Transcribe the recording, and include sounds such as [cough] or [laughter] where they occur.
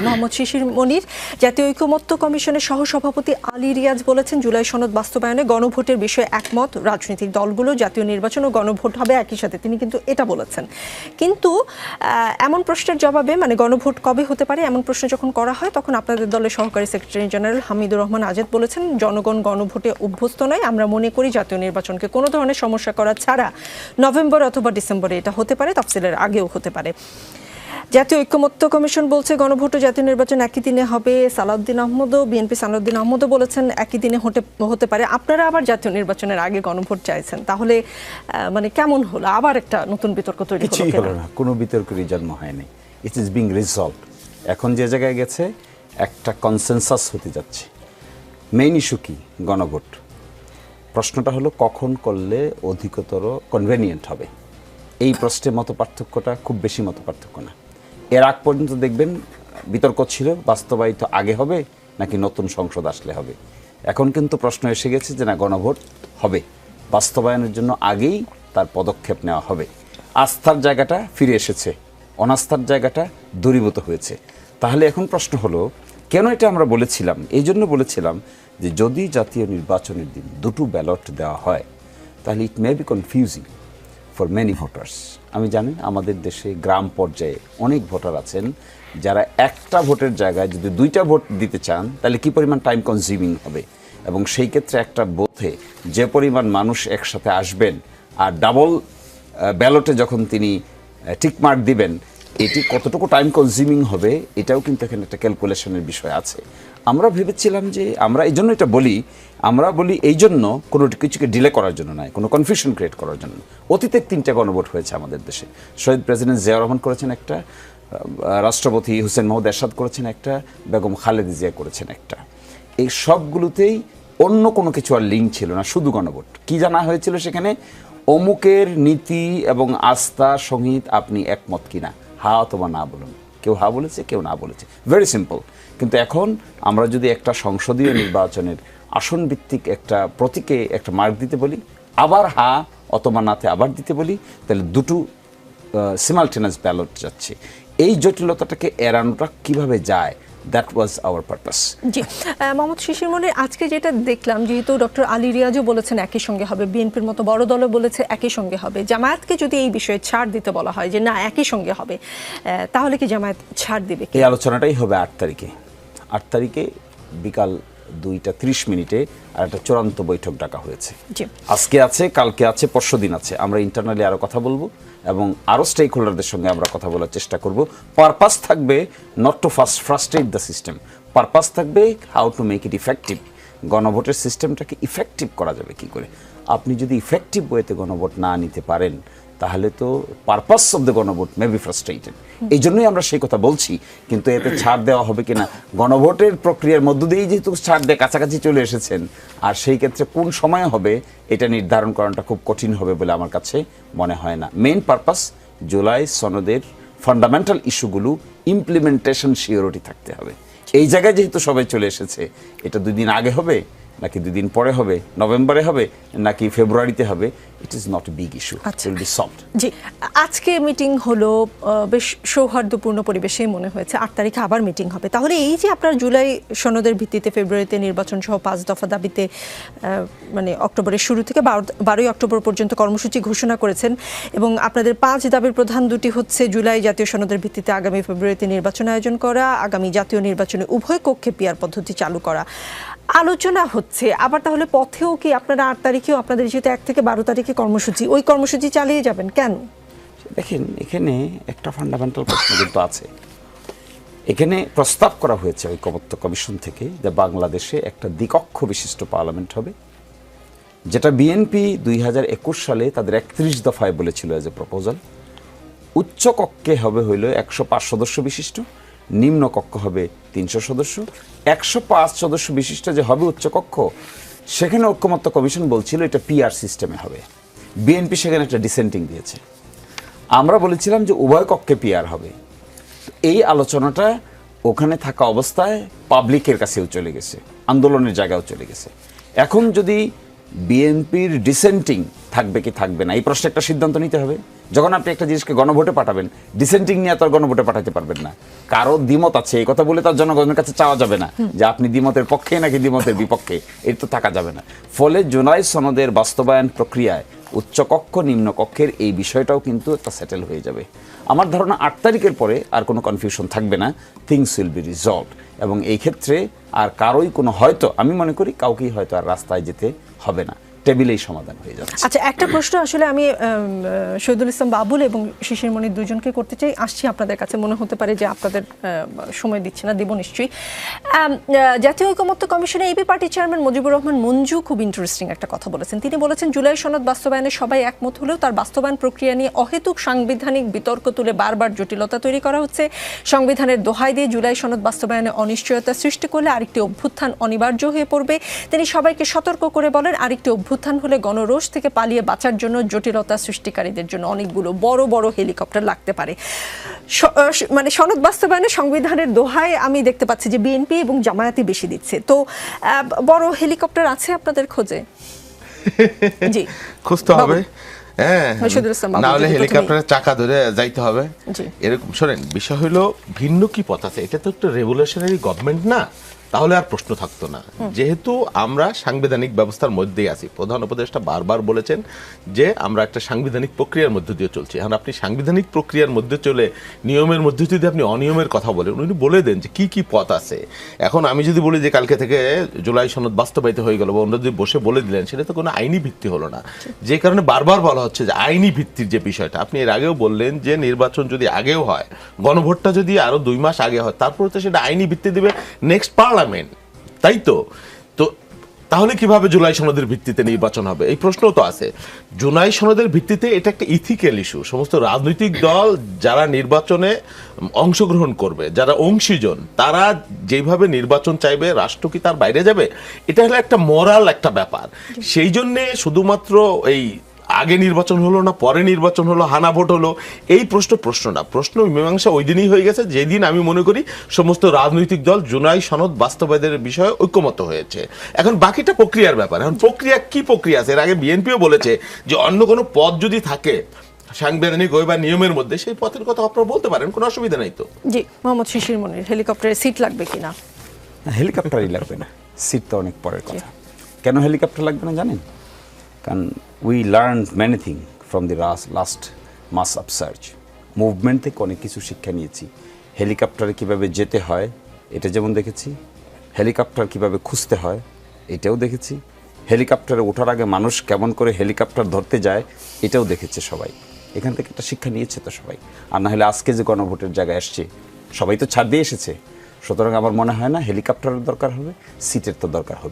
মোহাম্মদ শিশির মনির, জাতীয় ঐকমত্য কমিশনের সহসভাপতি আলী রিয়াজ বলেছেন, জুলাই সনদ বাস্তবায়নে গণভোটের বিষয়ে একমত। রাজনৈতিক দলগুলো জাতীয় নির্বাচন ও গণভোট হবে একই সাথে। তিনি কিন্তু এটা বলেছেন। কিন্তু এমন প্রশ্নের জবাবে মানে গণভোট কবে হতে পারে, এমন প্রশ্ন যখন করা হয়, তখন আপনাদের দলের সহকারী সেক্রেটারি জেনারেল হামিদুর রহমান আজাদ বলেছেন, জনগণ গণভোটে অভ্যস্ত নয়। আমরা মনে করি জাতীয় নির্বাচনকে কোনো ধরনের সমস্যা করা ছাড়া নভেম্বর অথবা ডিসেম্বরে এটা হতে পারে, তফসিলের আগেও হতে পারে। জাতীয় ঐক্যমত্য কমিশন বলছে গণভোট জাতীয় নির্বাচন একই দিনে হবে। সালাউদ্দিন আহমদও বিএনপি সালাউদ্দিন আহমদও বলেছেন একই দিনে হতে হতে পারে। আপনারা আবার জাতীয় নির্বাচনের আগে গণভোট চাইছেন। তাহলে মানে কেমন হলো? আবার একটা নতুন বিতর্ক তৈরি হলো না। কোনো বিতর্কেরই জন্ম হয়নি। ইট ইজ বিং রিজলভ এখন যে জায়গায় গেছে একটা কনসেনসাস হতে যাচ্ছে। মেইন ইস্যু কি? গণভোট। প্রশ্নটা হলো কখন করলে অধিকতর কনভেনিয়েন্ট হবে? এই প্রশ্নে মত পার্থক্যটা খুব বেশি মত পার্থক্য না। এর আগ পর্যন্ত দেখবেন বিতর্ক ছিল, বাস্তবায়িত আগে হবে, নাকি নতুন সংসদ আসলে হবে। এখন কিন্তু প্রশ্ন এসে গেছে যে না, গণভোট হবে। বাস্তবায়নের জন্য আগেই তার পদক্ষেপ নেওয়া হবে। আস্থার জায়গাটা ফিরে এসেছে। অনাস্থার জায়গাটা দূরীভূত হয়েছে। তাহলে এখন প্রশ্ন হলো, কেন এটা আমরা বলেছিলাম? এই জন্য বলেছিলাম যে যদি জাতীয় নির্বাচনের দিন দুটো ব্যালট দেওয়া হয়, তাহলে it may be confusing for many voters আমি জানি আমাদের দেশে গ্রাম পর্যায়ে অনেক ভোটার আছেন, যারা একটা ভোটের জায়গায় যদি দুইটা ভোট দিতে চান, তাহলে কি পরিমাণ টাইম কনজিউমিং হবে? এবং সেই ক্ষেত্রে একটা বোথে যে পরিমাণ মানুষ একসাথে আসবেন আর ডাবল ব্যালটে যখন তিনি টিক মার্ক দিবেন এটি কতটুকু টাইম কনজিউমিং হবে, এটাও কিন্তু এখানে একটা ক্যালকুলেশনের বিষয় আছে। আমরা ভেবেছিলাম যে আমরা এই জন্য এটা বলি, আমরা বলি এই জন্য কোনো কিছুকে ডিলে করার জন্য নয়, কোনো কনফিউশন ক্রিয়েট করার জন্য নয়। অতীতে তিনটা গণভোট হয়েছে আমাদের দেশে। শহীদ প্রেসিডেন্ট জিয়া রহমান করেছেন একটা রাষ্ট্রপতি হুসেন মোহাম্মদ এরশাদ করেছেন একটা, বেগম খালেদা জিয়া করেছেন একটা। এই সবগুলোতেই অন্য কোনো কিছু আর লিঙ্ক ছিল না, শুধু গণভোট। কি জানা হয়েছিল সেখানে? অমুকের নীতি এবং আস্থা সংগীত আপনি একমত কিনা? হা অথবা না বলুন। কেউ হা বলেছে, কেউ না বলেছে। ভেরি সিম্পল কিন্তু এখন আমরা যদি একটা সংসদীয় নির্বাচনের আসন ভিত্তিক একটা প্রতীকে একটা মার্ক দিতে বলি, আবার হা অথবা নাতে আবার দিতে বলি, তাহলে দুটো সিমালটেনাস ব্যালট যাচ্ছে। এই জটিলতাটাকে এড়ানোটা কীভাবে যায়? দ্যাট ওয়াজ আওয়ার পারপাস জি মোহাম্মদ শিশির মনির আজকে যেটা দেখলাম যেহেতু ডক্টর আলী রিয়াজও বলেছেন একই সঙ্গে হবে বিএনপির মতো বড় দলও বলেছে একই সঙ্গে হবে। জামায়াতকে যদি এই বিষয়ে ছাড় দিতে বলা হয় যে না একই সঙ্গে হবে তাহলে কি জামায়াত ছাড় দিবে এই আলোচনাটাই হবে আট তারিখে। আট তারিখে বিকাল দুইটা ত্রিশ মিনিটে আর একটা চূড়ান্ত বৈঠক ডাকা হয়েছে। আজকে আছে কালকে আছে পরশু দিন আছে। আমরা ইন্টারনালি আরও কথা বলব এবং আরও স্টেক হোল্ডারদের সঙ্গে আমরা কথা বলার চেষ্টা করব। পারপাস থাকবে not to fast frustrate the system purpose থাকবে how to make it effective গণভোটের সিস্টেমটাকে ইফেক্টিভ করা যাবে কি করে? আপনি যদি ইফেক্টিভ ওয়েতে গণভোট না নিতে পারেন তাহলে তো পারপাস অফ দ্য গণভোট মে বি ফ্রাস্ট্রেটেড এই জন্যই আমরা সেই কথা বলছি কিন্তু এতে ছাড় দেওয়া হবে কিনা? গণভোটের প্রক্রিয়ার মধ্য দিয়েই যেহেতু ছাড় দিয়ে কাছাকাছি চলে এসেছেন আর সেই ক্ষেত্রে কোন সময় হবে এটা নির্ধারণ করাটা খুব কঠিন হবে বলে আমার কাছে মনে হয় না। মেইন পারপাস জুলাই সনদের ফান্ডামেন্টাল ইস্যুগুলো ইমপ্লিমেন্টেশন সিওরিটি থাকতে হবে। এই জায়গায় যেহেতু সবাই চলে এসেছে এটা দুই দিন আগে হবে নাকি দুই দিন পরে হবে নভেম্বরে হবে নাকি ফেব্রুয়ারিতে হবে it is not a big issue. Will be solved জি আজকে মিটিং হলো বেশ সৌহার্দ্যপূর্ণ পরিবেশেই মনে হয়েছে। আট তারিখে আবার মিটিং হবে। তাহলে এই যে আপনার জুলাই সনদের ভিত্তিতে ফেব্রুয়ারিতে নির্বাচন সহ পাঁচ দফা দাবিতে মানে অক্টোবরের শুরু থেকে বারো বারোই অক্টোবর পর্যন্ত কর্মসূচি ঘোষণা করেছেন এবং আপনাদের পাঁচ দাবির প্রধান দুটি হচ্ছে জুলাই জাতীয় সনদের ভিত্তিতে আগামী ফেব্রুয়ারিতে নির্বাচন আয়োজন করা আগামী জাতীয় নির্বাচনে উভয় কক্ষে পিয়ার পদ্ধতি চালু করা। আলোচনা হচ্ছে। আবার তাহলে পথেও কি আপনারা আট তারিখেও আপনাদের যেহেতু এক থেকে বারো তারিখে কর্মসূচি, ওই কর্মসূচি চালিয়ে যাবেন কেন? দেখেন, এখানে একটা ফান্ডামেন্টাল প্রশ্ন কিন্তু আছে। এখানে প্রস্তাব করা হয়েছে ঐকমত্য কমিশন থেকে যে বাংলাদেশে একটা দ্বিকক্ষ বিশিষ্ট পার্লামেন্ট হবে, যেটা বিএনপি দুই হাজার একুশ সালে তাদের একত্রিশ দফায় বলেছিল এজ এ প্রপোজাল উচ্চ কক্ষে হবে হইল একশো পাঁচ সদস্য বিশিষ্ট, নিম্ন কক্ষ হবে তিনশো সদস্য। একশো পাঁচ সদস্য বিশিষ্ট যে হবে উচ্চ কক্ষ, সেখানে ঐক্যমত্য কমিশন বলছিল এটা পিআর সিস্টেমে হবে। বিএনপি সেখানে একটা ডিসেন্টিং দিয়েছে। আমরা বলেছিলাম যে উভয় কক্ষে পিআর হবে। এই আলোচনাটা ওখানে থাকা অবস্থায় পাবলিকের কাছেও চলে গেছে, আন্দোলনের জায়গাও চলে গেছে। এখন যদি বিএনপির ডিসেন্টিং থাকবে কি থাকবে না, এই প্রশ্নে একটা সিদ্ধান্ত নিতে হবে। যখন আপনি একটা জিনিসকে গণভোটে পাঠাবেন ডিসেন্টিং নিয়ে তো আর গণভোটে পাঠাতে পারবেন না। কারও দ্বিমত আছে, এই কথা বলে তার জনগণের কাছে চাওয়া যাবে না যে আপনি দ্বিমতের পক্ষে নাকি দ্বিমতের বিপক্ষে, এর তো থাকা যাবে না। ফলে জুলাই সনদের বাস্তবায়ন প্রক্রিয়ায় উচ্চকক্ষ, নিম্নকক্ষের এই বিষয়টাও কিন্তু একটা সেটেল হয়ে যাবে। আমার ধারণা আট তারিখের পরে আর কোনো কনফিউশন থাকবে না থিংস উইল বি রিজলভ এবং এই ক্ষেত্রে আর কারোই কোনো হয়তো, আমি মনে করি কাউকেই হয়তো আর রাস্তায় যেতে হবে না। টেবিলেই সমাধান হয়ে যাচ্ছে। আচ্ছা একটা প্রশ্ন আসলে আমি শহীদুল ইসলাম বাবুল এবং শিশির মনির দুজনকে করতে চাই। আসছি আপনাদের কাছে, মনে হতে পারে যে আপনাদের সময় দিচ্ছে না, দেব নিশ্চয়ই। জাতীয় ঐকমত্য কমিশনের AB party chairman Mujibur Rahman Manju খুব ইন্টারেস্টিং একটা কথা বলেছেন। তিনি বলেছেন, জুলাই সনদ বাস্তবায়নে সবাই একমত হলেও তার বাস্তবায়ন প্রক্রিয়া নিয়ে অহেতুক সাংবিধানিক বিতর্ক তুলে বারবার জটিলতা তৈরি করা হচ্ছে। সংবিধানের দোহাই দিয়ে জুলাই সনদ বাস্তবায়নে অনিশ্চয়তা সৃষ্টি করলে আরেকটি অভ্যুত্থান অনিবার্য হয়ে পড়বে। তিনি সবাইকে সতর্ক করে বলেন, আরেকটি অভ্যুত্থান হলে গণরোষ থেকে পালিয়ে বাঁচার জন্য জটিলতা সৃষ্টিকারীদের জন্য অনেকগুলো বড় বড় হেলিকপ্টার লাগতে পারে। মানে সনদ বাস্তবায়নে সংবিধানের দোহায় আমি দেখতে পাচ্ছি যে বিএনপি এবং জামায়াতি বেশি দিচ্ছে। তো বড় হেলিকপ্টার আছে আপনাদের খোঁজে? [laughs] জি। খুঁজতে হবে। হ্যাঁ না হলে হেলিকপ্টারের চাকা ধরে যাইতে হবে। এরকম শোনেন বিষয় হলো ভিন্ন কি পথ আছে? এটা তো একটা রেভলিউশনারি গভর্নমেন্ট না। তাহলে আর প্রশ্ন থাকতো না। যেহেতু আমরা সাংবিধানিক ব্যবস্থার মধ্যেই আছি প্রধান উপদেষ্টা বারবার বলেছেন যে আমরা একটা সাংবিধানিক প্রক্রিয়ার মধ্যে দিয়ে চলছি। এখন আপনি সাংবিধানিক প্রক্রিয়ার মধ্যে চলে নিয়মের মধ্যে যদি আপনি অনিয়মের কথা বলেন উনি বলে দেন যে কি কি পথ আছে। এখন আমি যদি বলি যে কালকে থেকে জুলাই সনদ বাস্তবায়িত হয়ে গেল বা অন্য যদি বসে বলে দিলেন সেটা তো কোনো আইনি ভিত্তি হলো না। যে কারণে বারবার বলা হচ্ছে যে আইনি ভিত্তির যে বিষয়টা আপনি এর আগেও বললেন যে নির্বাচন যদি আগেও হয় গণভোটটা যদি আরও দুই মাস আগে হয় তারপরে তো সেটা আইনি ভিত্তি দেবে নেক্সট পার্লামেন্ট তাই তো? তো তাহলে কীভাবে জুলাই সনদের ভিত্তিতে নির্বাচন হবে? এই প্রশ্নও তো আছে। জুলাই সনদের ভিত্তিতে এটা একটা ইথিক্যাল ইস্যু সমস্ত রাজনৈতিক দল যারা নির্বাচনে অংশগ্রহণ করবে যারা অংশীজন তারা যেভাবে নির্বাচন চাইবে রাষ্ট্র কি তার বাইরে যাবে? এটা হলো একটা মোরাল একটা ব্যাপার। সেই জন্যে শুধুমাত্র এই আগে নির্বাচন হলো না পরে নির্বাচন হলো হানা ভোট হলো? এই প্রশ্ন প্রশ্ন না প্রশ্ন মীমাংসা ওই দিনই হয়ে গেছে যেদিন আমি মনে করি সমস্ত রাজনৈতিক দল জুনাই সনদ বাস্তবায়নের বিষয়ে ঐক্যমত হয়েছে। এখন বাকিটা প্রক্রিয়ার ব্যাপার এখন প্রক্রিয়া কি প্রক্রিয়া আছে? এর আগে বিএনপিও বলেছে যে অন্য কোনো পথ যদি থাকে সাংবিধানিক ওই বা নিয়মের মধ্যে সেই পথের কথা আপনারা বলতে পারেন কোনো অসুবিধা নাই তো? জি মোহাম্মদ শিশির মনির হেলিকপ্টারে সিট লাগবে কিনা? হেলিকপ্টারই লাগবে না সিট তো অনেক পরের কথা। কেন হেলিকপ্টার লাগবে না জানেন? কারণ we learn many thing from the last mass search movement থেকে অনেক কিছু শিক্ষা নিয়েছি। হেলিকপ্টারে কীভাবে যেতে হয়, এটা যেমন দেখেছি। হেলিকপ্টার কীভাবে খুঁজতে হয়, এটাও দেখেছি। হেলিকপ্টারে ওঠার আগে মানুষ কেমন করে হেলিকপ্টার ধরতে যায়, এটাও দেখেছে সবাই। এখান থেকে একটা শিক্ষা নিয়েছে তো সবাই। আর না হলে আজকে যে গণভোটের জায়গায় আসছে, সবাই তো ছাড় দিয়ে এসেছে। সুতরাং আমার মনে হয় না হেলিকপ্টারের দরকার হবে সিটের তো দরকার হবে।